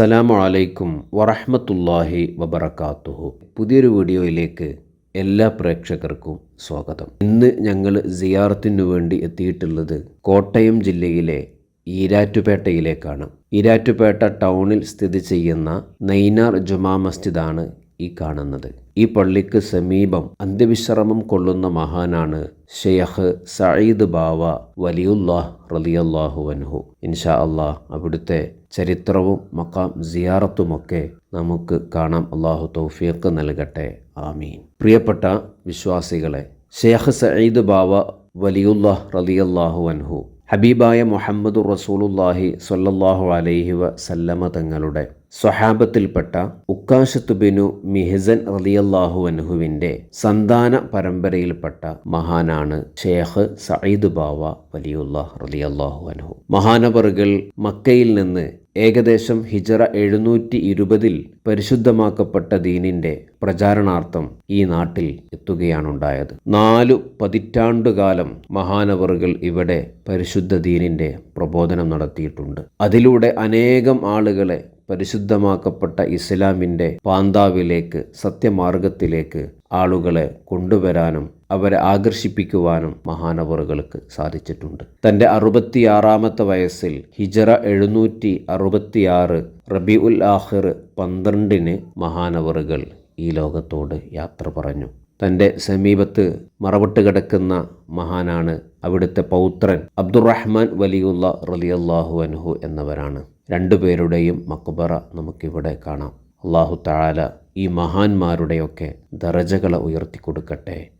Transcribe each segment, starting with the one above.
അസ്സലാമു അലൈക്കും വറഹമത്തല്ലാഹി വബറകാതുഹു പുതിയൊരു വീഡിയോയിലേക്ക് എല്ലാ പ്രേക്ഷകർക്കും സ്വാഗതം. ഇന്ന് ഞങ്ങൾ സിയാറത്തിനു വേണ്ടി എത്തിയിട്ടുള്ളത് കോട്ടയം ജില്ലയിലെ ഈരാറ്റുപേട്ടയിലേക്കാണ്. ഈരാറ്റുപേട്ട ടൗണിൽ സ്ഥിതി ചെയ്യുന്ന നൈനാർ ജുമാ മസ്ജിദാണ് ഈ കാണുന്നത്. ഈ പള്ളിക്ക് സമീപം അന്ത്യവിശ്രമം കൊള്ളുന്ന മഹാനാണ് ഷെയ്ഖ് സയ്യിദ് ബാവ വലിയുല്ലാഹ് റലിയല്ലാഹു അൻഹു. ഇൻഷാ അള്ളാഹ് അവിടുത്തെ ചരിത്രവും മക്കാം സിയാറത്തുമൊക്കെ നമുക്ക് കാണാം. അള്ളാഹു തൗഫീഖ് നൽകട്ടെ. ആമീൻ. പ്രിയപ്പെട്ട വിശ്വാസികളെ ഷെയ്ഖ് സയ്യിദ് ബാവ വലിയുല്ലാഹ് റലിയല്ലാഹു അൻഹു ഹബീബായ മുഹമ്മദ് റസൂലുല്ലാഹി സ്വല്ലല്ലാഹു അലൈഹി വസല്ലമ തങ്ങളുടെ സ്വഹാബത്തിൽപ്പെട്ട ഉക്കാശത്ത് ബിനു മിഹിസൻ റലിയല്ലാഹു അൻഹുവിന്റെ സന്താന പരമ്പരയിൽപ്പെട്ട മഹാനാണ് ഷേഖ് സയ്യിദ് ബാവ വലിയുല്ലാഹ് റലിയല്ലാഹു അൻഹു. മഹാനവറുകൾ മക്കയിൽ നിന്ന് ഏകദേശം ഹിജറ എഴുന്നൂറ്റി ഇരുപതിൽ പരിശുദ്ധമാക്കപ്പെട്ട ദീനിന്റെ പ്രചാരണാർത്ഥം ഈ നാട്ടിൽ എത്തുകയാണുണ്ടായത്. നാലു പതിറ്റാണ്ടുകാലം മഹാനവറുകൾ ഇവിടെ പരിശുദ്ധ ദീനിന്റെ പ്രബോധനം നടത്തിയിട്ടുണ്ട്. അതിലൂടെ അനേകം ആളുകളെ പരിശുദ്ധമാക്കപ്പെട്ട ഇസ്ലാമിന്റെ പാന്താവിലേക്ക് സത്യമാർഗത്തിലേക്ക് ആളുകളെ കൊണ്ടുവരാനും അവരെ ആകർഷിപ്പിക്കുവാനും മഹാനവറുകൾക്ക് സാധിച്ചിട്ടുണ്ട്. തന്റെ അറുപത്തിയാറാമത്തെ വയസ്സിൽ ഹിജറ എഴുന്നൂറ്റി അറുപത്തിയാറ് റബി ഉൽ ആഹിർ പന്ത്രണ്ടിന് മഹാനവറുകൾ ഈ ലോകത്തോട് യാത്ര പറഞ്ഞു. തന്റെ സമീപത്ത് മറവിട്ട് കിടക്കുന്ന മഹാനാണ് അവിടുത്തെ പൗത്രൻ അബ്ദുറഹ്മാൻ വലിയുള്ള റലിയല്ലാഹു അൻഹു എന്നവരാണ്. രണ്ടുപേരുടെയും മക്ബറ നമുക്കിവിടെ കാണാം. അള്ളാഹു താല ഈ മഹാന്മാരുടെയൊക്കെ ദറജകളെ ഉയർത്തിക്കൊടുക്കട്ടെ. ആമീൻ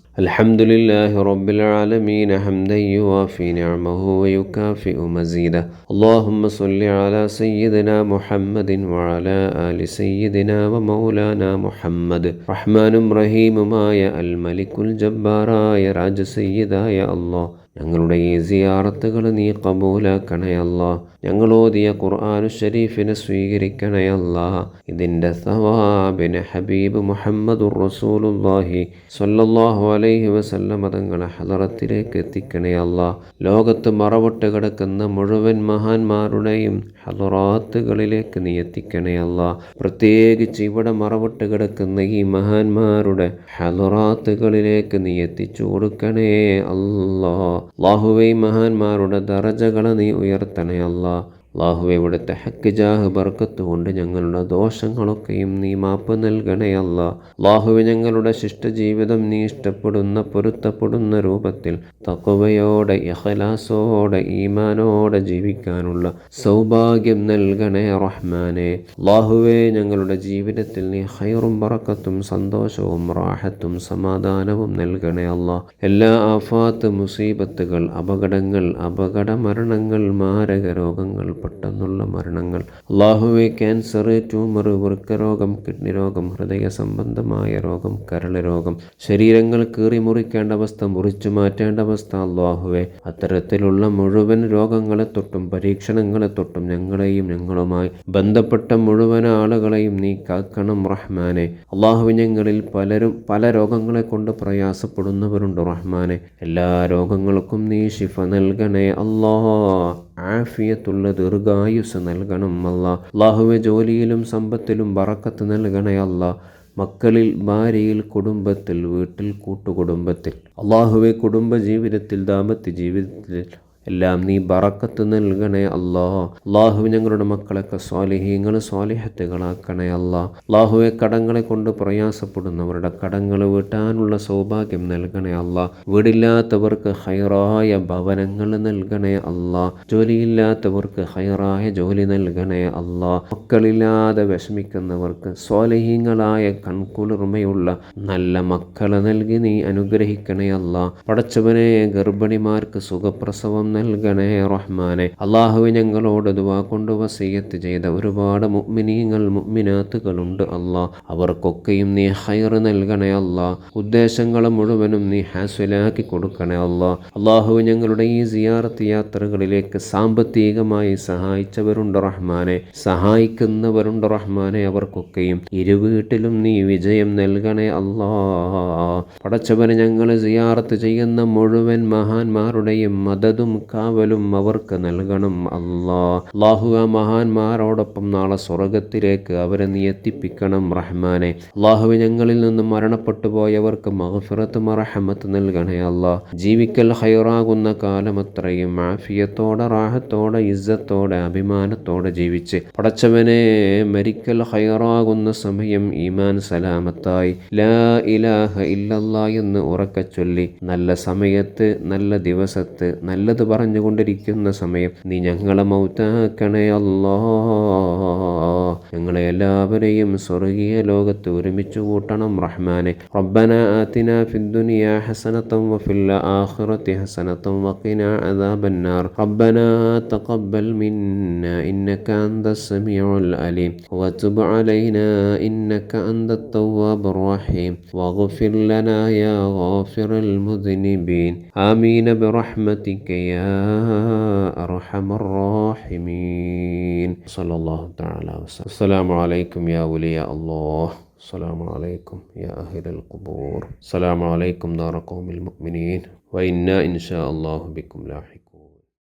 الحمد لله رب العالمين حمدا يوافي نعمه ويكافئ مزيده اللهم صل على سيدنا محمد وعلى آل سيدنا ومولانا محمد رحمن رحيم مايا الملك الجبار يا راج سيدا يا الله ഞങ്ങളുടെ ഈ സിയാറത്തുകൾ നീ കബൂലാക്കണയല്ല ഞങ്ങളോതിയ ഖുർആാനു ഷരീഫിനെ സ്വീകരിക്കണയല്ല ഇതിന്റെ സവാബിന് ഹബീബ് മുഹമ്മദുർ റസൂലുല്ലാഹി സല്ലല്ലാഹു അലൈഹി വസല്ലമ തങ്ങളെ ഹലറത്തിലേക്ക് എത്തിക്കണയല്ല ലോകത്ത് മറവിട്ട് കിടക്കുന്ന മുഴുവൻ മഹാന്മാരുടെയും ഹലറാത്തുകളിലേക്ക് നീ എത്തിക്കണയല്ല പ്രത്യേകിച്ച് ഇവിടെ മറവിട്ട് കിടക്കുന്ന ഈ മഹാന്മാരുടെ ഹലറാത്തുകളിലേക്ക് നീ എത്തിച്ചു കൊടുക്കണേ അല്ലാ. അള്ളാഹുവെ മഹാന്മാരുടെ ദറജകളെ നീ ഉയർത്തണേ അല്ലാ അള്ളാഹുവെ ഹക്കിജാഹ് ഹക്ക് ജാഹ് ബർക്കത്ത് കൊണ്ട് ഞങ്ങളുടെ ദോഷങ്ങളൊക്കെയും നീ മാപ്പ് നൽകണേ അല്ല. അള്ളാഹുവെ ഞങ്ങളുടെ ശിഷ്ടജീവിതം നീ ഇഷ്ടപ്പെടുന്ന പൊരുത്തപ്പെടുന്ന രൂപത്തിൽ തക്കവയോടെ യഹലാസോടെ ഈമാനോടെ ജീവിക്കാനുള്ള സൗഭാഗ്യം നൽകണേ റഹ്മാനെ. അള്ളാഹുവെ ഞങ്ങളുടെ ജീവിതത്തിൽ നീ ഹൈറും ബറക്കത്തും സന്തോഷവും റാഹത്തും സമാധാനവും നൽകണേ അല്ല. എല്ലാ ആഫാത്ത് മുസീബത്തുകൾ അപകടങ്ങൾ അപകട മരണങ്ങൾ മാരക രോഗങ്ങൾ പെട്ടെന്നുള്ള മരണങ്ങൾ. അള്ളാഹുവെ ക്യാൻസർ ട്യൂമർ വൃക്കരോഗം കിഡ്നി രോഗം ഹൃദയ സംബന്ധമായ രോഗം കരൾ രോഗം. ശരീരങ്ങൾ കീറി മുറിക്കേണ്ട അവസ്ഥ മുറിച്ചു മാറ്റേണ്ട അവസ്ഥ അള്ളാഹുവെ. അത്തരത്തിലുള്ള മുഴുവൻ രോഗങ്ങളെ തൊട്ടും പരീക്ഷണങ്ങളെ തൊട്ടും ഞങ്ങളെയും ഞങ്ങളുമായി ബന്ധപ്പെട്ട മുഴുവൻ ആളുകളെയും നീ കാക്കണം റഹ്മാനെ. അള്ളാഹു ഞങ്ങളിൽ പലരും പല രോഗങ്ങളെ കൊണ്ട് പ്രയാസപ്പെടുന്നവരുണ്ട് റഹ്മാനെ. എല്ലാ രോഗങ്ങൾക്കും നീ ശിഫ നൽകണേ അല്ലാ ആഫിയത്തുള്ള ദീർഘായുസ് നൽകണം അല്ല. അള്ളാഹുവെ ജോലിയിലും സമ്പത്തിലും ബറക്കത്ത് നൽകണേ മക്കളിൽ ഭാര്യയിൽ കുടുംബത്തിൽ വീട്ടിൽ കൂട്ടുകുടുംബത്തിൽ. അള്ളാഹുവെ കുടുംബ ജീവിതത്തിൽ ദാമ്പത്യ ജീവിതത്തിൽ എല്ലാം നീ ബറക്കത്ത് നൽകണേ അല്ലാ. അള്ളാഹു ഞങ്ങളുടെ മക്കളൊക്കെ സ്വാലിഹീങ്ങൾ സ്വാലിഹത്തുകളാക്കണേ അല്ലാ. അള്ളാഹുവെ കടങ്ങളെ കൊണ്ട് പ്രയാസപ്പെടുന്നവരുടെ കടങ്ങൾ വീട്ടാനുള്ള സൗഭാഗ്യം നൽകണേ അല്ലാ. വീടില്ലാത്തവർക്ക് ഹൈറായ ഭവനങ്ങൾ നൽകണേ അല്ലാ. ജോലിയില്ലാത്തവർക്ക് ഹൈറായ ജോലി നൽകണേ അല്ലാ. മക്കളില്ലാതെ വിഷമിക്കുന്നവർക്ക് സ്വാലിഹീങ്ങളായ കൺകുളിർമയുള്ള നല്ല മക്കളെ നൽകി നീ അനുഗ്രഹിക്കണേ അല്ലാ. പടച്ചവനെ ഗർഭിണിമാർക്ക് സുഖപ്രസവം നൽകണേ റഹ്മാനെ. അള്ളാഹു ഞങ്ങളോട് ദുവാ കൊണ്ട് വസീയത്ത് ചെയ്ത ഒരുപാട് മുഗ്മിനീങ്ങൾ മുഗ്മിനാത്തുകളുണ്ട് അള്ളാഹ് അവർക്കൊക്കെയും നീ ഹൈർ നൽകണേ അല്ലാ ഉദ്ദേശങ്ങൾ മുഴുവനും നീ ഹാസ്വലാക്കി കൊടുക്കണേ അല്ലാ അള്ളാഹു ഞങ്ങളുടെ ഈ സിയാറത്ത് യാത്രകളിലേക്ക് സാമ്പത്തികമായി സഹായിച്ചവരുണ്ട് റഹ്മാനെ. സഹായിക്കുന്നവരുണ്ട് റഹ്മാനെ അവർക്കൊക്കെയും. ഇരുവീട്ടിലും നീ വിജയം നൽകണേ അല്ലാ പടച്ചവന് ഞങ്ങൾ സിയാറത്ത് ചെയ്യുന്ന മുഴുവൻ മഹാന്മാരുടെയും മദതും കാവലും അവർക്ക് നൽകണം അല്ലാ. അള്ളാഹു ആ മഹാന്മാരോടൊപ്പം നാളെ സ്വർഗത്തിലേക്ക് അവരെ നീ എത്തിപ്പിക്കണം റഹ്മാനെ. അള്ളാഹു ഞങ്ങളിൽ നിന്ന് മരണപ്പെട്ടു പോയവർക്ക് മഹഫിറത്ത് മറഹമത്ത് നൽകണേ അല്ലാ. ജീവിക്കൽ ഹൈറാകുന്ന കാലമത്രയും ആഫിയത്തോടെ റാഹത്തോടെ ഇസ്സത്തോടെ അഭിമാനത്തോടെ ജീവിച്ച് പടച്ചവനെ മരിക്കൽ ഹൈറാകുന്ന സമയം ഈമാൻ സലാമത്തായി. ലാ ഇലാഹ ഇല്ലല്ലാ എന്ന് ഉറക്കച്ചൊല്ലി നല്ല സമയത്ത് നല്ല ദിവസത്ത് നല്ലത് പറഞ്ഞുകൊണ്ടിരിക്കുന്ന സമയം നീ ഞങ്ങളെ മൗത്താക്കണേ അല്ലാ ഞങ്ങളെ എല്ലാവരെയും സ്വർഗീയ ലോകത്ത് ഒരുമിച്ച് കൂട്ടണം റഹ്മാനെ റബ്ബന ആതിന ഫിദ്ദുനിയ ഹസനത്തം വഫിൽ ആഖിറതി ഹസനത്തം വഖിന അദാബന്നാർ റബ്ബന തഖബ്ബൽ മിന്ന ഇന്നക അന്ത സമീഉൽ അലീം وتب علينا إنك أنت التواب الرحيم واغفر لنا يا غافر المذنبين آمين برحمتك يا أرحم الراحمين. صلى الله تعالى وسلم. السلام عليكم يا ولي الله. السلام عليكم يا أهل القبور. السلام عليكم دار قوم المؤمنين. وإنا إن شاء الله بكم لاحقون.